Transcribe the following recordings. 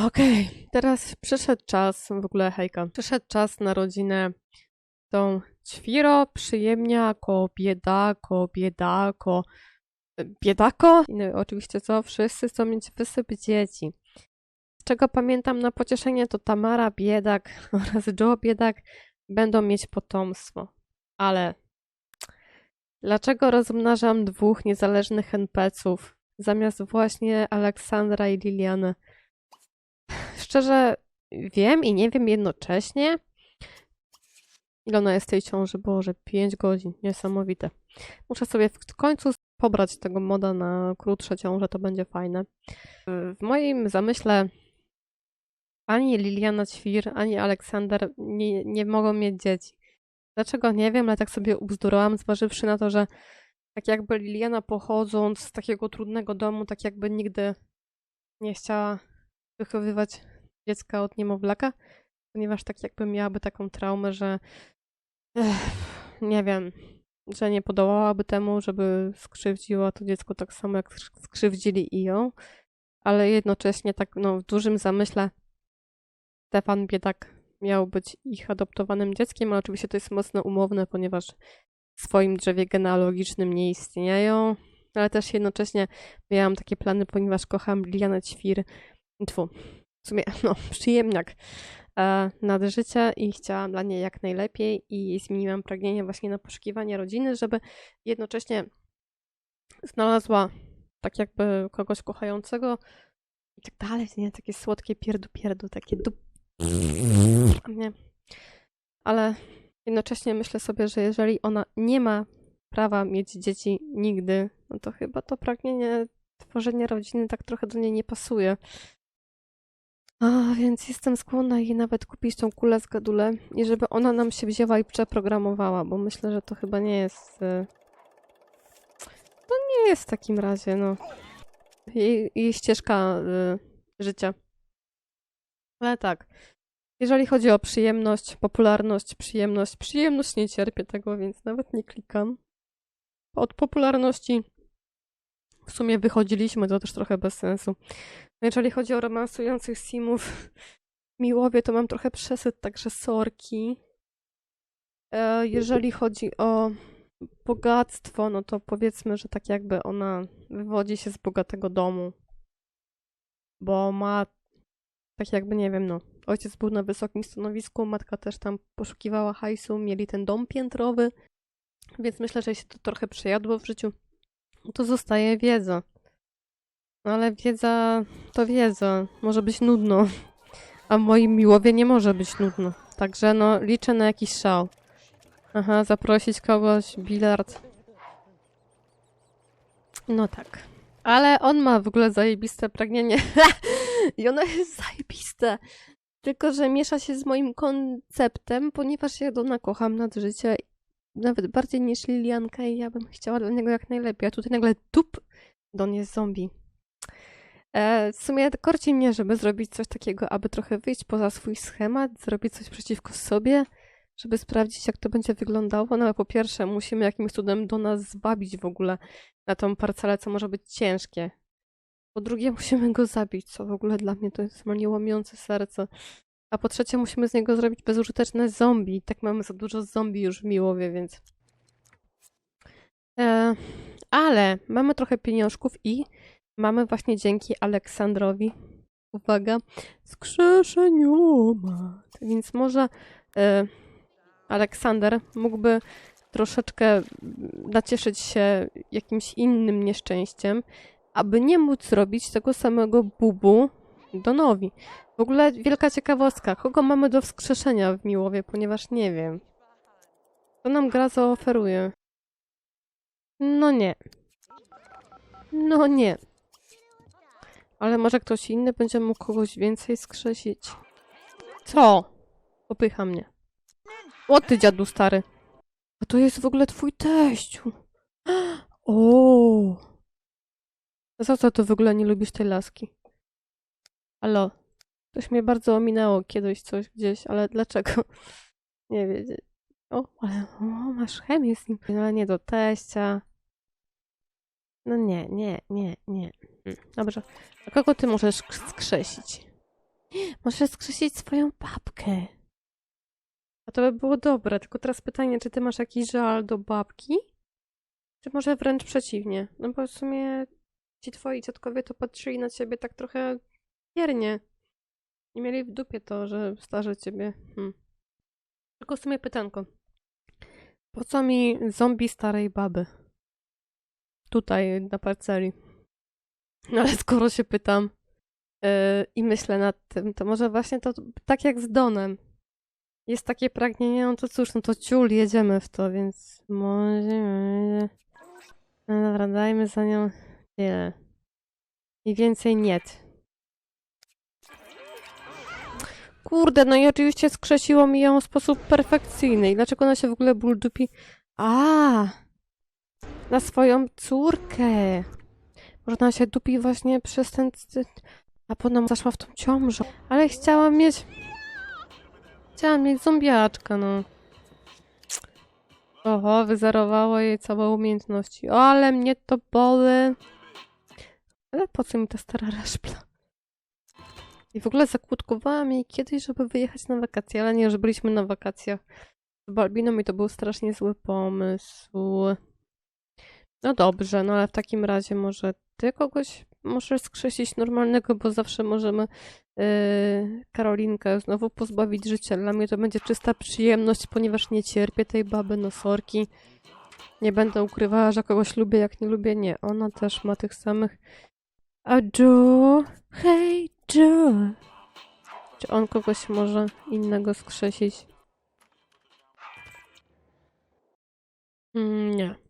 Okej, teraz przyszedł czas, w ogóle hejka, przyszedł czas na rodzinę tą ćwiro, przyjemniako, biedako, biedako, e, biedako? I no, oczywiście co, wszyscy chcą mieć wysyp dzieci. Z czego pamiętam na pocieszenie, to Tamara Biedak oraz Joe Biedak będą mieć potomstwo. Ale dlaczego rozmnażam dwóch niezależnych NPC-ów zamiast właśnie Aleksandra i Liliany? Szczerze wiem i nie wiem jednocześnie. Ile ona jest tej ciąży? Boże, 5 godzin. Niesamowite. Muszę sobie w końcu pobrać tego moda na krótsze ciąże, to będzie fajne. W moim zamyśle ani Liliana Ćwir, ani Aleksander nie, nie mogą mieć dzieci. Dlaczego? Nie wiem, ale tak sobie ubzdurałam, zważywszy na to, że tak jakby Liliana pochodząc z takiego trudnego domu, tak jakby nigdy nie chciała wychowywać dziecka od niemowlaka, ponieważ tak jakby miałaby taką traumę, że ech, nie wiem, że nie podołałaby temu, żeby skrzywdziła to dziecko tak samo, jak skrzywdzili i ją, ale jednocześnie tak no, w dużym zamyśle Stefan Biedak miał być ich adoptowanym dzieckiem, ale oczywiście to jest mocno umowne, ponieważ w swoim drzewie genealogicznym nie istnieją, ale też jednocześnie miałam takie plany, ponieważ kocham Lilianę Ćwir, tfu, w sumie, no, przyjemniak e, nad życie i chciałam dla niej jak najlepiej i zmieniłam pragnienie właśnie na poszukiwanie rodziny, żeby jednocześnie znalazła tak jakby kogoś kochającego i tak dalej, nie? Takie słodkie pierdu pierdu, takie dup... Nie. Ale jednocześnie myślę sobie, że jeżeli ona nie ma prawa mieć dzieci nigdy, no to chyba to pragnienie tworzenia rodziny tak trochę do niej nie pasuje. A, więc jestem skłonna jej nawet kupić tą kulę z gadule i żeby ona nam się wzięła i przeprogramowała, bo myślę, że to chyba nie jest... y, To nie jest w takim razie, no. Jej, jej ścieżka y, życia. Ale tak. Jeżeli chodzi o przyjemność, popularność, przyjemność, przyjemność nie cierpię tego, więc nawet nie klikam. Od popularności w sumie wychodziliśmy, to też trochę bez sensu. Jeżeli chodzi o romansujących simów Miłowie, to mam trochę przesyt, także sorki. E, jeżeli chodzi o bogactwo, no to powiedzmy, że tak jakby ona wywodzi się z bogatego domu. Bo ma, tak jakby, nie wiem, no, ojciec był na wysokim stanowisku, matka też tam poszukiwała hajsu, mieli ten dom piętrowy, więc myślę, że się to trochę przejadło w życiu. To zostaje wiedza. Ale wiedza to wiedza. Może być nudno. A w moim miłowie nie może być nudno. Także no, liczę na jakiś szał. Aha, zaprosić kogoś, bilard. No tak. Ale on ma w ogóle zajebiste pragnienie. I ono jest zajebiste. Tylko, że miesza się z moim konceptem, ponieważ ja Dona kocham nad życie. Nawet bardziej niż Lilianka i ja bym chciała dla niego jak najlepiej. A tutaj nagle tup, Don jest zombie. E, w sumie korci mnie, żeby zrobić coś takiego, aby trochę wyjść poza swój schemat, zrobić coś przeciwko sobie, żeby sprawdzić, jak to będzie wyglądało. No ale po pierwsze, musimy jakimś cudem do nas zwabić w ogóle na tą parcelę, co może być ciężkie. Po drugie, musimy go zabić, co w ogóle dla mnie to jest normalnie łamiące serce. A po trzecie, musimy z niego zrobić bezużyteczne zombie. Tak mamy za dużo zombie już w Miłowie, więc... E, ale mamy trochę pieniążków i mamy właśnie dzięki Aleksandrowi, uwaga, skrzeszenioma. Więc może e, Aleksander mógłby troszeczkę nacieszyć się jakimś innym nieszczęściem, aby nie móc zrobić tego samego bubu Donowi. W ogóle wielka ciekawostka. Kogo mamy do wskrzeszenia w Miłowie, ponieważ nie wiem. Co nam gra zaoferuje? No nie. No nie. Ale może ktoś inny będzie mógł kogoś więcej skrzesić. Co? Popycha mnie. O ty dziadu stary. A to jest w ogóle twój teściu. O. Za co ty w ogóle nie lubisz tej laski? Halo. Coś mnie bardzo ominęło kiedyś coś gdzieś, ale dlaczego? Nie wiedzieć. O, ale o, masz chemię z nim. No ale nie do teścia. No nie, nie, nie, nie. Hmm, Dobrze. A kogo ty możesz sk- skrzesić? Możesz skrzesić swoją babkę. A to by było dobre, tylko teraz pytanie, czy ty masz jakiś żal do babki? Czy może wręcz przeciwnie? No bo w sumie ci twoi dziadkowie to patrzyli na ciebie tak trochę wiernie. Nie mieli w dupie to, że starzy ciebie. Hmm. Tylko w sumie pytanko. Po co mi zombie starej baby? Tutaj, na parceli. No ale skoro się pytam yy, i myślę nad tym, to może właśnie to tak jak z Donem. Jest takie pragnienie, no to cóż, no to ciul, jedziemy w to, więc może... No dobra, dajmy za nią tyle. I więcej nie. Kurde, no i oczywiście skrzesiło mi ją w sposób perfekcyjny. I dlaczego ona się w ogóle ból dupi? A, na swoją córkę. Może ona się dupi właśnie przez ten... A potem zaszła w tą ciążę. Ale chciałam mieć... Chciałam mieć zombiaczka, no. Oho, wyzerowało jej całe umiejętności. O, ale mnie to boli. Ale po co mi ta stara reszpla? I w ogóle zakłódkowałam jej kiedyś, żeby wyjechać na wakacje, ale nie, że byliśmy na wakacjach z Balbiną i to był strasznie zły pomysł. No dobrze, no ale w takim razie może ty kogoś możesz skrzesić normalnego, bo zawsze możemy yy, Karolinkę znowu pozbawić życia. Dla mnie to będzie czysta przyjemność, ponieważ nie cierpię tej baby nosorki. Nie będę ukrywała, że kogoś lubię, jak nie lubię. Nie, ona też ma tych samych. A Joe? Hej, Joe! Czy on kogoś może innego skrzesić? Mm, nie.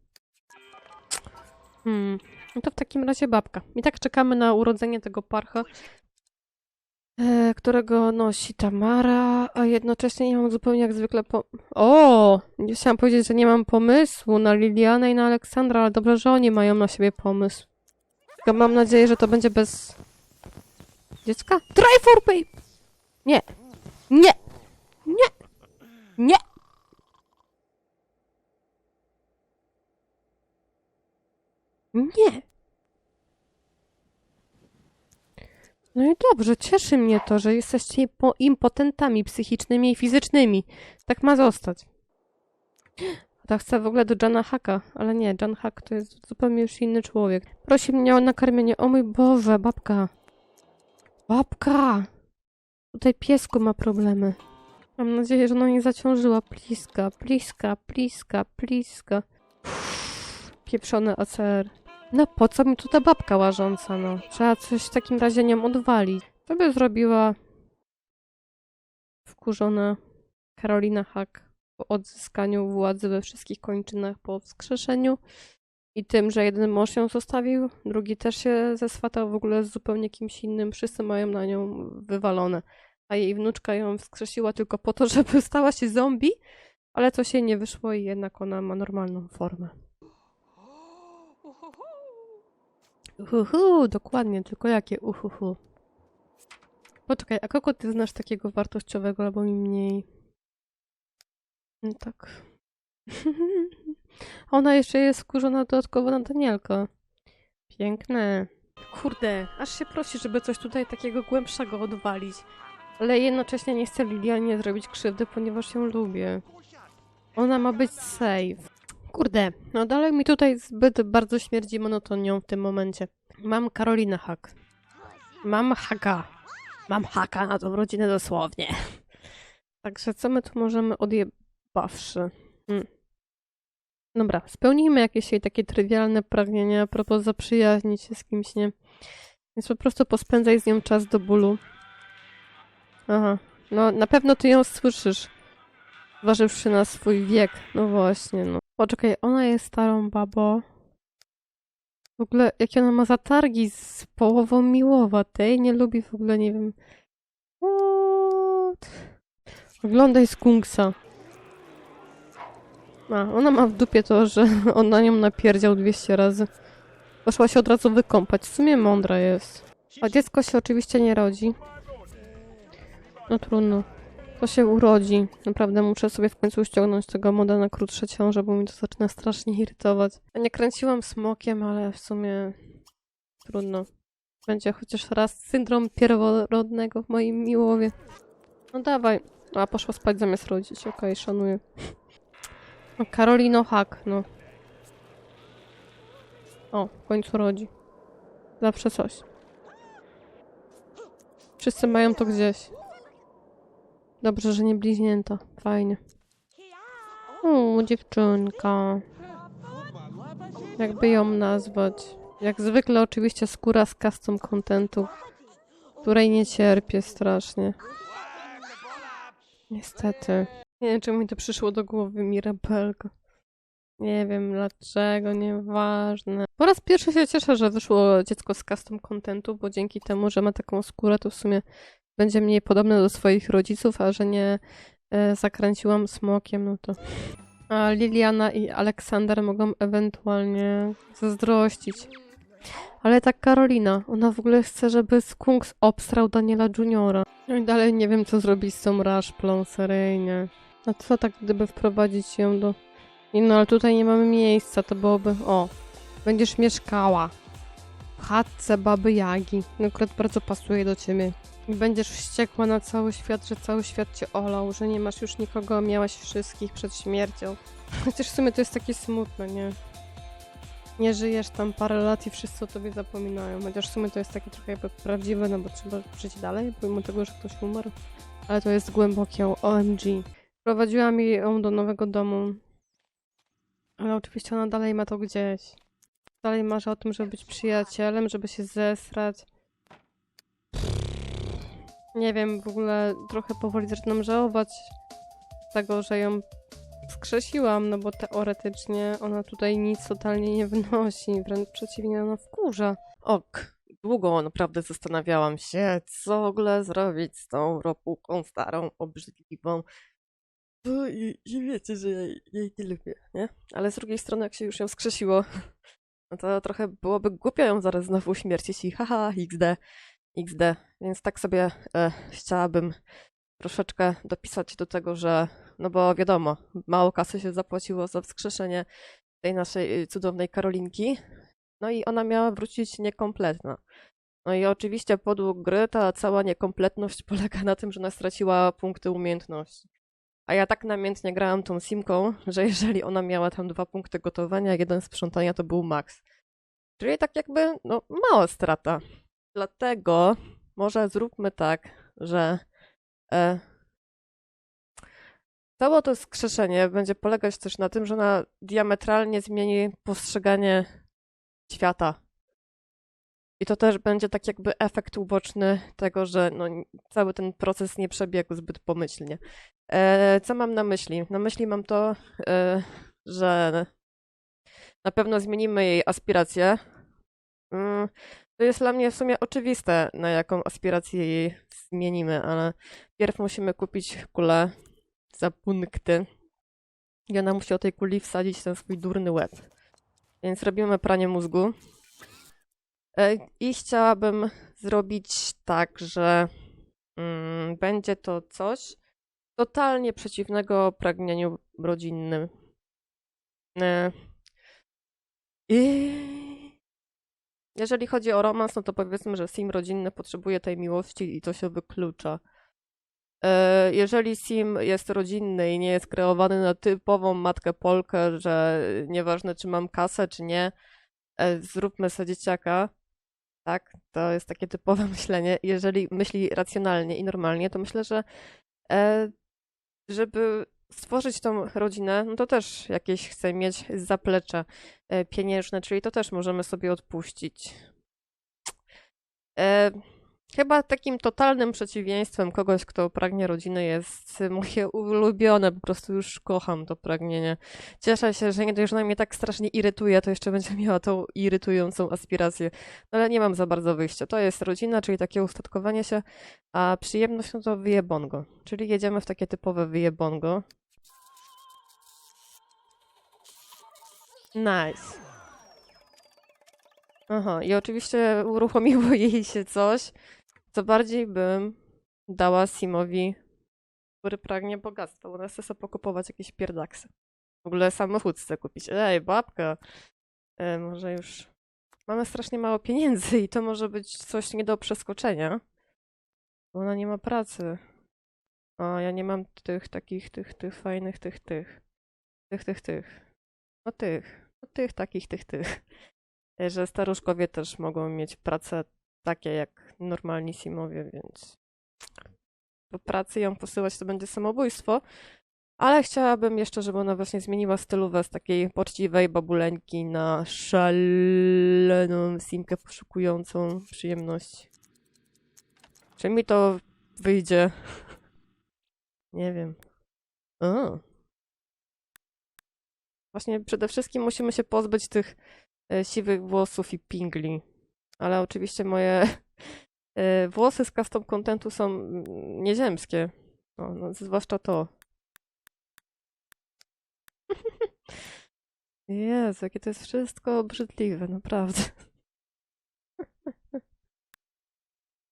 Hmm. No to w takim razie babka. I tak czekamy na urodzenie tego parcha, e, którego nosi Tamara, a jednocześnie nie mam zupełnie jak zwykle po... O! Chciałam powiedzieć, że nie mam pomysłu na Lilianę i na Aleksandra, ale dobrze, że oni mają na siebie pomysł. Tylko mam nadzieję, że to będzie bez... Dziecka? Try for babe! Nie! Nie! Nie! Nie! Nie! No i dobrze, cieszy mnie to, że jesteście impo- impotentami psychicznymi i fizycznymi. Tak ma zostać. Tak chcę w ogóle do Jana Haka, ale nie, Jan Hack to jest zupełnie już inny człowiek. Prosi mnie o nakarmienie. O mój Boże, babka. Babka! Tutaj piesku ma problemy. Mam nadzieję, że ona nie zaciążyła. Pliska, pliska, pliska, pliska. Uff, Pieprzony ACR. No po co mi tu ta babka łażąca, no? Trzeba coś w takim razie nią odwalić. To by zrobiła wkurzona Karolina Hack po odzyskaniu władzy we wszystkich kończynach po wskrzeszeniu i tym, że jeden mąż ją zostawił, drugi też się zeswatał w ogóle z zupełnie kimś innym. Wszyscy mają na nią wywalone. A jej wnuczka ją wskrzesiła tylko po to, żeby stała się zombie, ale to się nie wyszło i jednak ona ma normalną formę. Uhuhu, dokładnie, tylko jakie uhuhu. Poczekaj, a kogo ty znasz takiego wartościowego albo mi mniej? No tak. Ona jeszcze jest wkurzona dodatkowo na Danielka. Piękne. Kurde, aż się prosi, żeby coś tutaj takiego głębszego odwalić. Ale jednocześnie nie chcę Lilianie zrobić krzywdy, ponieważ ją lubię. Ona ma być safe. Kurde, no dalej mi tutaj zbyt bardzo śmierdzi monotonią w tym momencie. Mam Karolinę Hak. Mam Haka. Mam Haka na tą rodzinę dosłownie. Także co my tu możemy odjebawszy? Hmm. Dobra, spełnijmy jakieś jej takie trywialne pragnienia a propos zaprzyjaźnić się z kimś, nie? Więc po prostu pospędzaj z nią czas do bólu. Aha, no na pewno ty ją słyszysz. Zważywszy na swój wiek. No właśnie, no. Poczekaj, ona jest starą babą. W ogóle, jakie ona ma zatargi z połową miłowatej. Nie lubi w ogóle, nie wiem. What? Oglądaj skunksa. A, ona ma w dupie to, że on na nią napierdział 200 razy. Poszła się od razu wykąpać. W sumie mądra jest. A dziecko się oczywiście nie rodzi. No trudno. To się urodzi. Naprawdę muszę sobie w końcu ściągnąć tego moda na krótsze ciąże, bo mi to zaczyna strasznie irytować. Nie kręciłam smokiem, ale w sumie trudno. Będzie chociaż raz syndrom pierworodnego w moim miłowie. No dawaj. A, poszła spać zamiast rodzić. Okej, szanuję. No, Karolino Hak, no. O, w końcu rodzi. Zawsze coś. Wszyscy mają to gdzieś. Dobrze, że nie bliźnięta. Fajnie. O, dziewczynka. Jakby ją nazwać? Jak zwykle oczywiście skóra z custom contentu, której nie cierpię strasznie. Niestety. Nie wiem, czemu mi to przyszło do głowy, Mirabelka. Nie wiem dlaczego, nieważne. Po raz pierwszy się cieszę, że wyszło dziecko z custom contentu, bo dzięki temu, że ma taką skórę, to w sumie będzie mniej podobne do swoich rodziców, a że nie e, zakręciłam smokiem, no to... A Liliana i Aleksander mogą ewentualnie zazdrościć. Ale tak Karolina, ona w ogóle chce, żeby Skunks obstrał Daniela Juniora. No i dalej nie wiem, co zrobić z tą raszplą, seryjnie. A co tak, gdyby wprowadzić ją do... No, ale tutaj nie mamy miejsca, to byłoby... O, będziesz mieszkała w chatce Baby Jagi. No akurat bardzo pasuje do ciebie. I będziesz wściekła na cały świat, że cały świat cię olał, że nie masz już nikogo, miałaś wszystkich przed śmiercią. Chociaż w sumie to jest takie smutne, nie? Nie żyjesz tam parę lat i wszyscy o tobie zapominają. Chociaż w sumie to jest takie trochę jakby prawdziwe, no bo trzeba żyć dalej, pomimo tego, że ktoś umarł. Ale to jest głębokie OMG. Prowadziłam ją do nowego domu. Ale oczywiście ona dalej ma to gdzieś. Dalej marzy o tym, żeby być przyjacielem, żeby się zesrać. Nie wiem, w ogóle trochę powoli zaczynam żałować tego, że ją skrzesiłam, no bo teoretycznie ona tutaj nic totalnie nie wnosi, wręcz przeciwnie, ona wkurza. Ok, długo naprawdę zastanawiałam się, co w ogóle zrobić z tą ropuką starą, obrzydliwą. No i, i wiecie, że jej nie lubię, nie? Ale z drugiej strony, jak się już ją skrzesiło, no to trochę byłoby głupio ją zaraz znowu uśmiercić i haha, XD, XD. Więc tak sobie e, chciałabym troszeczkę dopisać do tego, że, no bo wiadomo, mało kasy się zapłaciło za wskrzeszenie tej naszej y, cudownej Karolinki, no i ona miała wrócić niekompletna. No i oczywiście podług gry ta cała niekompletność polega na tym, że ona straciła punkty umiejętności. A ja tak namiętnie grałam tą simką, że jeżeli ona miała tam dwa punkty gotowania, jeden sprzątania, to był max. Czyli tak jakby, no, mała strata. Dlatego może zróbmy tak, że e, całe to skrzeszenie będzie polegać też na tym, że ona diametralnie zmieni postrzeganie świata. I to też będzie tak jakby efekt uboczny tego, że no, cały ten proces nie przebiegł zbyt pomyślnie. E, co mam na myśli? Na myśli mam to, e, że na pewno zmienimy jej aspiracje. To jest dla mnie w sumie oczywiste, na jaką aspirację jej zmienimy, ale pierw musimy kupić kulę za punkty. I ona musi o tej kuli wsadzić ten swój durny łeb. Więc robimy pranie mózgu. E, I chciałabym zrobić tak, że mm, będzie to coś totalnie przeciwnego pragnieniu rodzinnym. E, I jeżeli chodzi o romans, no to powiedzmy, że sim rodzinny potrzebuje tej miłości i to się wyklucza. E, Jeżeli sim jest rodzinny i nie jest kreowany na typową matkę Polkę, że nieważne czy mam kasę, czy nie, e, zróbmy sobie dzieciaka, tak, to jest takie typowe myślenie. Jeżeli myśli racjonalnie i normalnie, to myślę, że e, żeby stworzyć tą rodzinę, no to też jakieś chce mieć zaplecze e, pieniężne, czyli to też możemy sobie odpuścić. Chyba takim totalnym przeciwieństwem kogoś, kto pragnie rodziny jest moje ulubione, po prostu już kocham to pragnienie. Cieszę się, że nie dość, że mnie tak strasznie irytuje, to jeszcze będzie miała tą irytującą aspirację. No ale nie mam za bardzo wyjścia. To jest rodzina, czyli takie ustatkowanie się, a przyjemność no to wyjebongo. Czyli jedziemy w takie typowe wyjebongo. Nice. Aha, i oczywiście uruchomiło jej się coś, co bardziej bym dała Simowi, który pragnie bogactwa. Ona chce sobie pokupować jakieś pierdaksy. W ogóle samochód chce kupić. Ej, babka. E, może już mamy strasznie mało pieniędzy i to może być coś nie do przeskoczenia. Bo ona nie ma pracy. A ja nie mam tych takich, tych, tych fajnych, tych, tych. Tych, tych, tych. No tych. No tych, takich, tych, tych. E, Że staruszkowie też mogą mieć pracę takie jak normalni simowie, więc do pracy ją posyłać to będzie samobójstwo. Ale chciałabym jeszcze, żeby ona właśnie zmieniła stylówę z takiej poczciwej babuleńki na szaloną simkę poszukującą przyjemności. Czy mi to wyjdzie? Nie wiem. O. Właśnie przede wszystkim musimy się pozbyć tych e, siwych włosów i pingli. Ale oczywiście moje e, włosy z custom contentu są mm, nieziemskie. No, zwłaszcza to. Jezu, jakie to jest wszystko obrzydliwe, naprawdę.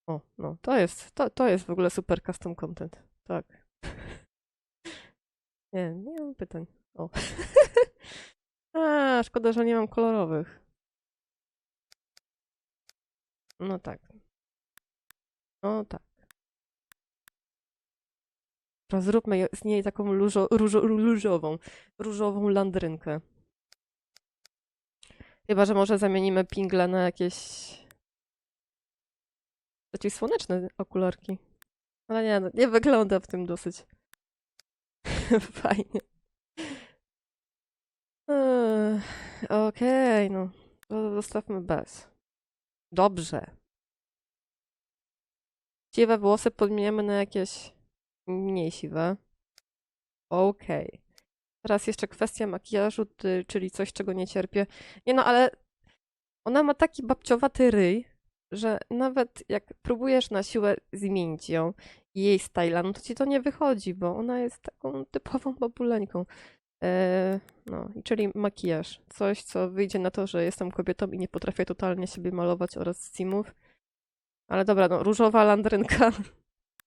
O, no, to jest, to, to jest w ogóle super custom content. Tak. Nie, nie mam pytań. O. A, szkoda, że nie mam kolorowych. No tak. No tak. Zróbmy z niej taką różo, różo, różową, różową landrynkę. Chyba, że może zamienimy pingle na jakieś przeciwsłoneczne okularki. Ale nie, no, nie wygląda w tym dosyć fajnie. Okej, no. To zostawmy bez. Dobrze. Siwe włosy podmieniamy na jakieś mniej siwe. Okej. Teraz jeszcze kwestia makijażu, czyli coś, czego nie cierpię. Nie no, ale ona ma taki babciowaty ryj, że nawet jak próbujesz na siłę zmienić ją i jej styla, no to ci to nie wychodzi, bo ona jest taką typową babuleńką. Eee, no, czyli makijaż. Coś, co wyjdzie na to, że jestem kobietą i nie potrafię totalnie siebie malować oraz simów. Ale dobra, no, różowa landrynka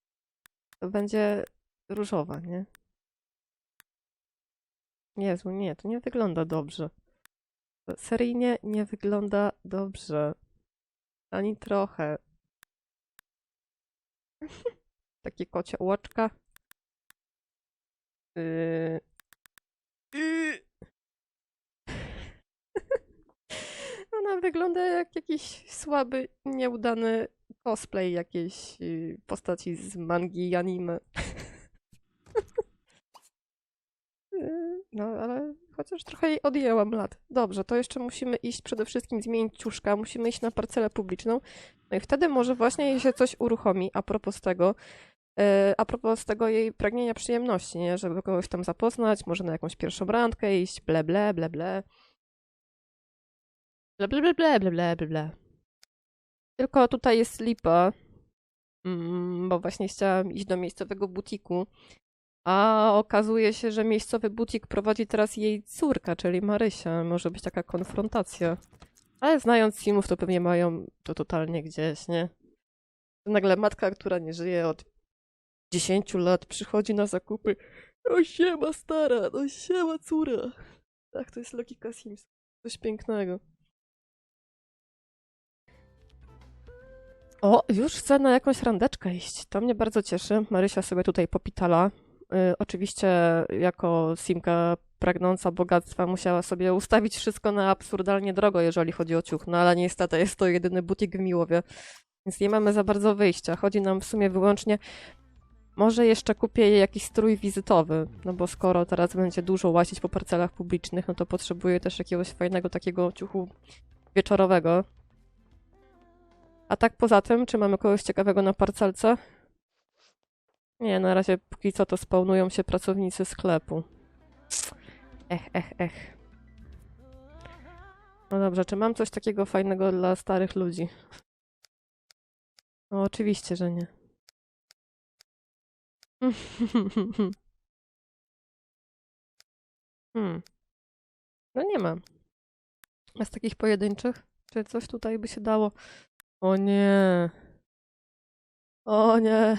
to będzie różowa, nie? Jezu, nie, to nie wygląda dobrze. Seryjnie nie wygląda dobrze. Ani trochę. Takie kocie oczka. Yy. Yy. Ona wygląda jak jakiś słaby, nieudany cosplay jakiejś yy, postaci z mangi i anime. Yy, No, ale chociaż trochę jej odjęłam lat. Dobrze, to jeszcze musimy iść przede wszystkim zmienić ciuszka, musimy iść na parcelę publiczną. No i wtedy może właśnie jej się coś uruchomi a propos tego, a propos tego jej pragnienia przyjemności, nie? Żeby kogoś tam zapoznać, może na jakąś pierwszą randkę iść, ble, ble, ble, ble. Ble, ble, ble, ble, ble, ble, ble, ble. Tylko tutaj jest lipa, mm, bo właśnie chciałam iść do miejscowego butiku, a okazuje się, że miejscowy butik prowadzi teraz jej córka, czyli Marysia. Może być taka konfrontacja. Ale znając Simów, to pewnie mają to totalnie gdzieś, nie? Nagle matka, która nie żyje od 10 lat, przychodzi na zakupy. O siema stara, no siema córa. Tak, to jest logika Sims. Coś pięknego. O, już chcę na jakąś randeczkę iść. To mnie bardzo cieszy. Marysia sobie tutaj popitala. Y, oczywiście jako Simka pragnąca bogactwa musiała sobie ustawić wszystko na absurdalnie drogo, jeżeli chodzi o ciuch. No ale niestety jest to jedyny butik w Miłowie, więc nie mamy za bardzo wyjścia. Chodzi nam w sumie wyłącznie może jeszcze kupię jakiś strój wizytowy, no bo skoro teraz będzie dużo łazić po parcelach publicznych, no to potrzebuję też jakiegoś fajnego takiego ciuchu wieczorowego. A tak poza tym, czy mamy kogoś ciekawego na parcelce? Nie, na razie póki co to spełnują się pracownicy sklepu. Ech, ech, ech. No dobrze, czy mam coś takiego fajnego dla starych ludzi? No oczywiście, że nie. Hmm. No nie mam. A z takich pojedynczych? Czy coś tutaj by się dało? O nie. O nie.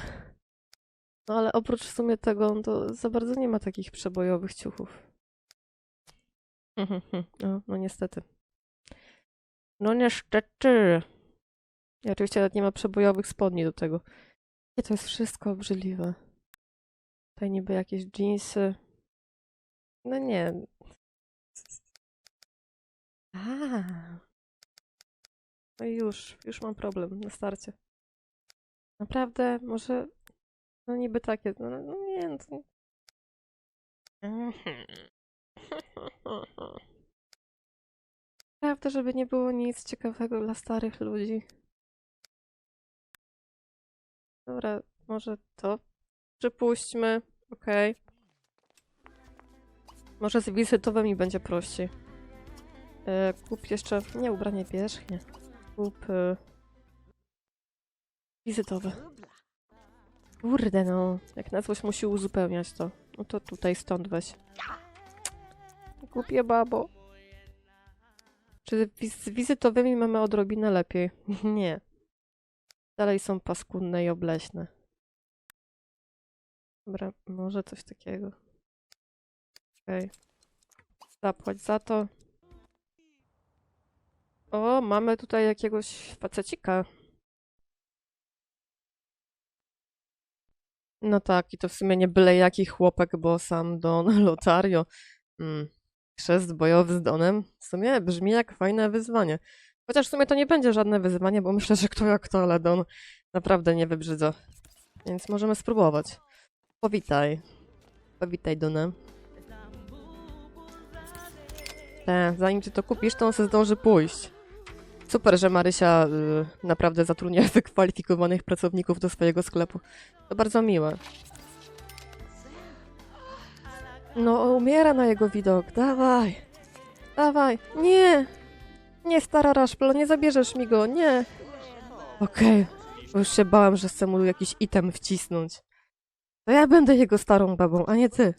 No ale oprócz w sumie tego, to za bardzo nie ma takich przebojowych ciuchów. No, no niestety. No niestety. I oczywiście nawet nie ma przebojowych spodni do tego. Nie, to jest wszystko obrzydliwe. Tutaj niby jakieś jeansy. No nie. A. No już, już mam problem na starcie. Naprawdę, może. No niby takie. No, no nie, no to... Prawda, żeby nie było nic ciekawego dla starych ludzi. Dobra, może to przypuśćmy. Okej. Może z wizytowymi będzie prościej. E, kup jeszcze. Nie, ubranie bierzchnie. Kup. E, wizytowe. Kurde no. Jak na coś musi uzupełniać to. No to tutaj stąd weź. Głupie babo. Czy z wizytowymi mamy odrobinę lepiej? Nie. Dalej są paskudne i obleśne. Dobra, może coś takiego. Okej. Zapłać za to. O, mamy tutaj jakiegoś facecika. No tak, i to w sumie nie byle jaki chłopak, bo sam Don Lotario. Mm. Chrzest bojowy z Donem. W sumie brzmi jak fajne wyzwanie. Chociaż w sumie to nie będzie żadne wyzwanie, bo myślę, że kto jak kto, ale Don naprawdę nie wybrzydza. Więc możemy spróbować. Powitaj. Powitaj, Donę. Te, zanim ty to kupisz, to on se zdąży pójść. Super, że Marysia y, naprawdę zatrudnia wykwalifikowanych pracowników do swojego sklepu. To bardzo miłe. No, umiera na jego widok. Dawaj. Dawaj. Nie. Nie, stara Raszplo, nie zabierzesz mi go. Nie. Okej. Bo Już się bałam, że chcę mu jakiś item wcisnąć. To ja będę jego starą babą, a nie ty.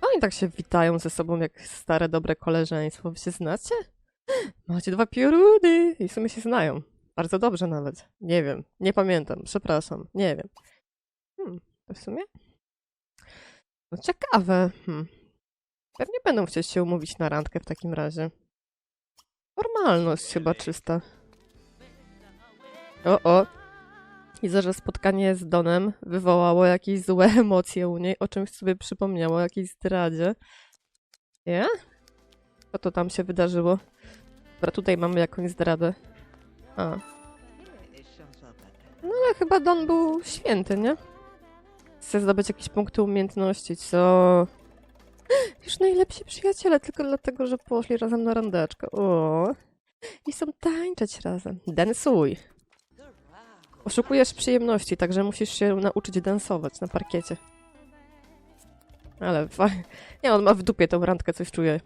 Oni tak się witają ze sobą jak stare, dobre koleżeństwo. Wy się znacie? Macie dwa pioruny. I w sumie się znają. Bardzo dobrze nawet. Nie wiem. Nie pamiętam. Przepraszam. Nie wiem. Hmm. To w sumie? No ciekawe. Hmm. Pewnie będą chcieć się umówić na randkę w takim razie. Formalność chyba czysta. O, o. Widzę, że spotkanie z Donem wywołało jakieś złe emocje u niej, o czymś sobie przypomniało, o jakiejś zdradzie. Nie? Co to tam się wydarzyło? Dobra, tutaj mamy jakąś zdradę. A. No ale chyba Don był święty, nie? Chce zdobyć jakieś punkty umiejętności, co... Już najlepsi przyjaciele, tylko dlatego, że poszli razem na randeczkę. O. I są tańczyć razem. Dansuj. Oszukujesz przyjemności, także musisz się nauczyć dansować na parkiecie. Ale fa... Nie, on ma w dupie tą randkę, coś czuje.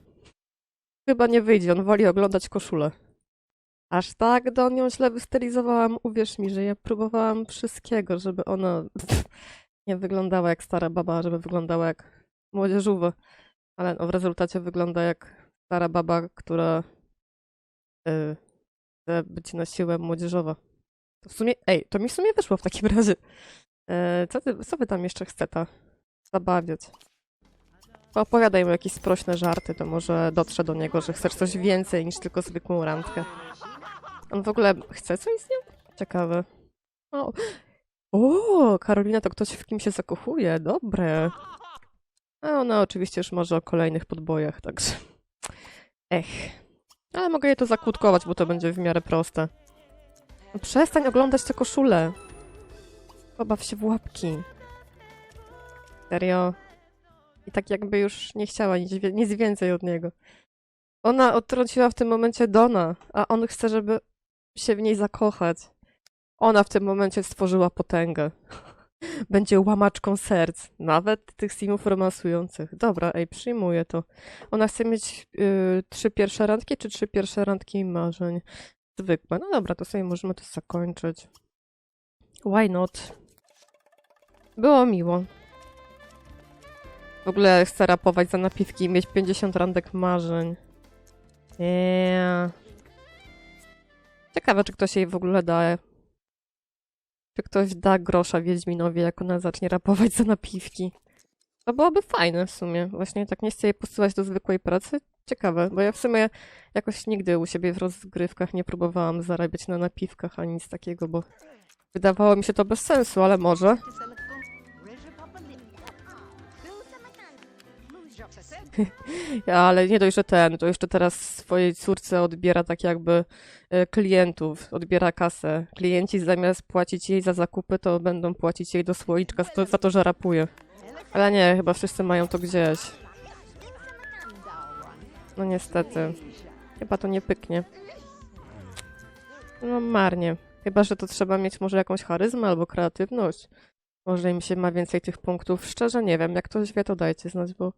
Chyba nie wyjdzie, on woli oglądać koszulę. Aż tak do nią źle wystylizowałam. Uwierz mi, że ja próbowałam wszystkiego, żeby ona nie wyglądała jak stara baba, żeby wyglądała jak młodzieżówa. Ale no, w rezultacie wygląda jak stara baba, która y, chce być na siłę młodzieżowa. To w sumie, ej, to mi w sumie wyszło w takim razie. E, co, ty, co wy tam jeszcze chceta zabawiać? Opowiadaj mu jakieś sprośne żarty, to może dotrze do niego, że chcesz coś więcej niż tylko zwykłą randkę. On w ogóle chce coś z nią? Ciekawe. O, o Karolina to ktoś, w kim się zakochuje. Dobre. A ona oczywiście już może o kolejnych podbojach, także... Ech. Ale mogę je to zakłódkować, bo to będzie w miarę proste. Przestań oglądać te koszule. Pobaw się w łapki. Serio. I tak jakby już nie chciała nic, nic więcej od niego. Ona odtrąciła w tym momencie Dona, a on chce, żeby się w niej zakochać. Ona w tym momencie stworzyła potęgę. Będzie łamaczką serc, nawet tych simów romansujących. Dobra, ej, przyjmuję to. Ona chce mieć y, trzy pierwsze randki, czy trzy pierwsze randki marzeń? Zwykłe. No dobra, to sobie możemy to zakończyć. Why not? Było miło. W ogóle chcę rapować za napiwki i mieć 50 randek marzeń. Yeah. Ciekawe, czy ktoś jej w ogóle da. Czy ktoś da grosza Wiedźminowi, jak ona zacznie rapować za napiwki. To byłoby fajne w sumie. Właśnie tak nie chcę jej posyłać do zwykłej pracy. Ciekawe, bo ja w sumie jakoś nigdy u siebie w rozgrywkach nie próbowałam zarabiać na napiwkach ani nic takiego, bo wydawało mi się to bez sensu, ale może. Ale nie dość, że ten, to jeszcze teraz swojej córce odbiera tak jakby e, klientów, odbiera kasę. Klienci zamiast płacić jej za zakupy, to będą płacić jej do słoiczka za to że rapuje. Ale nie, chyba wszyscy mają to gdzieś. No niestety. Chyba to nie pyknie. No marnie. Chyba, że to trzeba mieć może jakąś charyzmę albo kreatywność. Może im się ma więcej tych punktów. Szczerze nie wiem. Jak ktoś wie, to dajcie znać, bo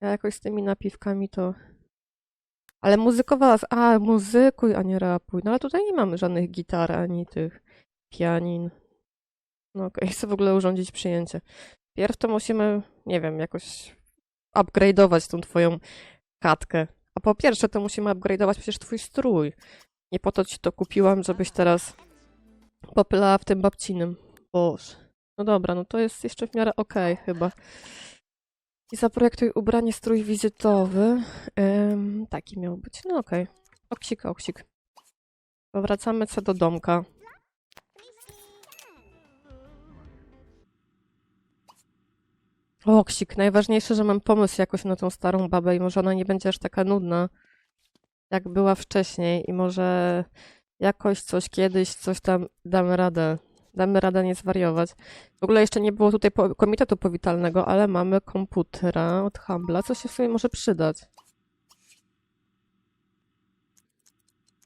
ja jakoś z tymi napiwkami to... Ale muzykowała... A, muzykuj, a nie rapuj. No ale tutaj nie mamy żadnych gitar, ani tych pianin. No okej, chcę w ogóle urządzić przyjęcie. Pierw to musimy, nie wiem, jakoś upgrade'ować tą twoją A po pierwsze to musimy upgrade'ować przecież twój strój. Nie po to ci to kupiłam, żebyś teraz popylała w tym babcinym. Boże. No dobra, no to jest jeszcze w miarę okej chyba. I zaprojektuj ubranie, strój wizytowy. Ym, taki miał być. No okej. Oksik, oksik. Powracamy co do domka. Oksik, najważniejsze, że mam pomysł jakoś na tą starą babę i może ona nie będzie aż taka nudna, jak była wcześniej i może jakoś coś kiedyś, coś tam damy radę. Damy radę nie zwariować. W ogóle jeszcze nie było tutaj komitetu powitalnego, ale mamy komputera od Humbla, co się w sumie może przydać.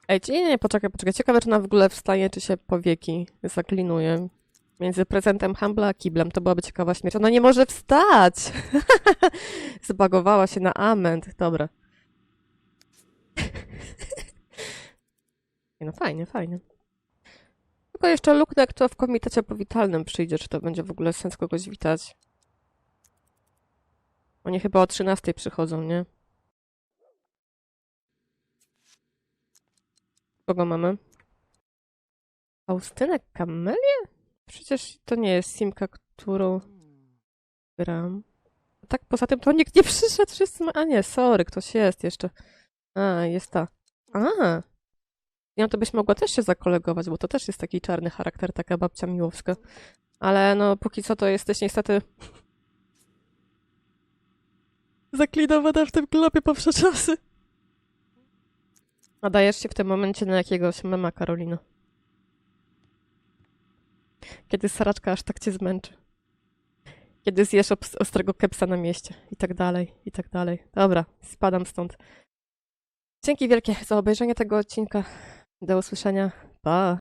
Ej, nie, nie, poczekaj, poczekaj. Ciekawe, czy ona w ogóle wstaje, czy się powieki zaklinuje. Między prezentem Humbla a kiblem. To byłaby ciekawa śmierć. Ona nie może wstać! Zbagowała się na ament. Dobra. No fajnie, fajnie. Tylko jeszcze luknę, kto w komitecie powitalnym przyjdzie, czy to będzie w ogóle sens kogoś witać. Oni chyba o 13 przychodzą, nie? Kogo mamy? Faustynę Kamelię? Przecież to nie jest simka, którą gram. Tak, poza tym to nikt nie przyszedł, wszyscy ma... A nie, sorry, ktoś jest jeszcze. A, jest ta. A! Ja to byś mogła też się zakolegować, bo to też jest taki czarny charakter, taka babcia miłowska. Ale no, póki co to jesteś niestety... Zaklinowana w tym klopie po wsze czasy. Nadajesz się w tym momencie na jakiegoś mema, Karolina. Kiedy saraczka aż tak cię zmęczy. Kiedy zjesz ostrego kepsa na mieście. I tak dalej, i tak dalej. Dobra, spadam stąd. Dzięki wielkie za obejrzenie tego odcinka. Do usłyszenia. Pa!